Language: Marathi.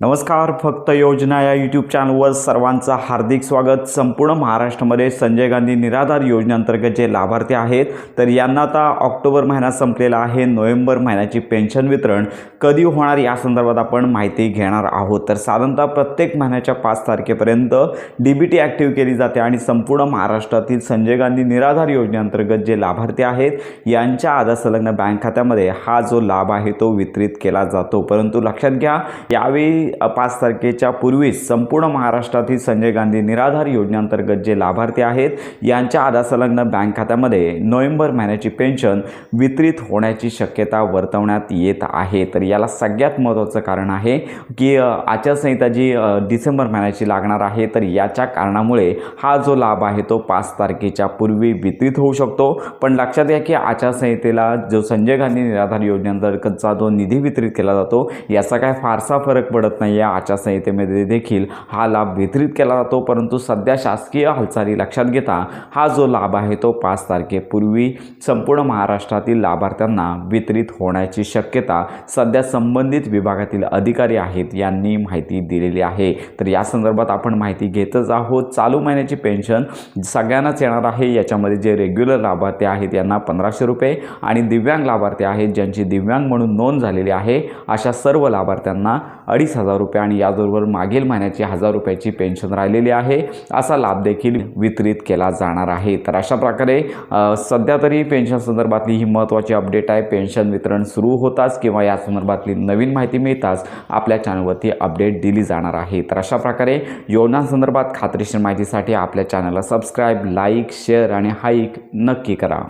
नमस्कार फक्त योजना या यूट्यूब चॅनलवर सर्वांचं हार्दिक स्वागत. संपूर्ण महाराष्ट्रामध्ये संजय गांधी निराधार योजनेअंतर्गत जे लाभार्थी आहेत तर यांना आता ऑक्टोबर महिना संपलेला आहे. नोव्हेंबर महिन्याची पेन्शन वितरण कधी होणार या संदर्भात आपण माहिती घेणार आहोत. तर साधारणतः प्रत्येक महिन्याच्या पाच तारखेपर्यंत डी बी टी ॲक्टिव्ह केली जाते आणि संपूर्ण महाराष्ट्रातील संजय गांधी निराधार योजनेअंतर्गत जे लाभार्थी आहेत यांच्या आधार संलग्न बँक खात्यामध्ये हा जो लाभ आहे तो वितरित केला जातो. परंतु लक्षात घ्या यावेळी पाच तारखेच्या पूर्वीच संपूर्ण महाराष्ट्रातील संजय गांधी निराधार योजनेअंतर्गत जे लाभार्थी आहेत यांच्या आधार संलग्न बँक खात्यामध्ये नोव्हेंबर महिन्याची पेन्शन वितरित होण्याची शक्यता वर्तवण्यात येत आहे. तर याला सगळ्यात महत्त्वाचं कारण आहे की आचारसंहिता जी डिसेंबर महिन्याची लागणार आहे तर याच्या कारणामुळे हा जो लाभ आहे तो पाच तारखेच्या पूर्वी वितरित होऊ शकतो. पण लक्षात घ्या की आचारसंहितेला जो संजय गांधी निराधार योजनेअंतर्गतचा जो निधी वितरित केला जातो याचा काय फारसा फरक पडत नाही या आचारसंहितेमध्ये देखील हा लाभ वितरित केला जातो परंतु सध्या शासकीय हालचाली लक्षात घेता हा जो लाभ आहे तो पाच तारखेपूर्वी संपूर्ण महाराष्ट्रातील लाभार्थ्यांना वितरित होण्याची शक्यता सध्या संबंधित विभागातील अधिकारी आहेत यांनी माहिती दिलेली आहे. तर या संदर्भात आपण माहिती घेतच आहोत. चालू महिन्याची पेन्शन सगळ्यांनाच येणार आहे. याच्यामध्ये जे रेग्युलर लाभार्थी आहेत यांना पंधराशे रुपये आणि दिव्यांग लाभार्थी आहेत ज्यांची दिव्यांग म्हणून नोंद झालेली आहे अशा सर्व लाभार्थ्यांना अडीच हजार हजार रुपये आणि याचबरोबर मागील महिन्याची हजार रुपयाची पेन्शन राहिलेली आहे. असा लाभ देखील वितरित केला जाणार आहे. तर अशा प्रकारे सध्या तरी पेन्शन संदर्भातली ही महत्त्वाची अपडेट आहे. पेन्शन वितरण सुरू होताच किंवा या संदर्भातली नवीन माहिती मिळताच आपल्या चॅनलवरती अपडेट दिली जाणार आहे. तर अशा प्रकारे योजनांसंदर्भात खात्रीशीर माहितीसाठी आपल्या चॅनलला सबस्क्राईब लाईक शेअर आणि हाईक नक्की करा.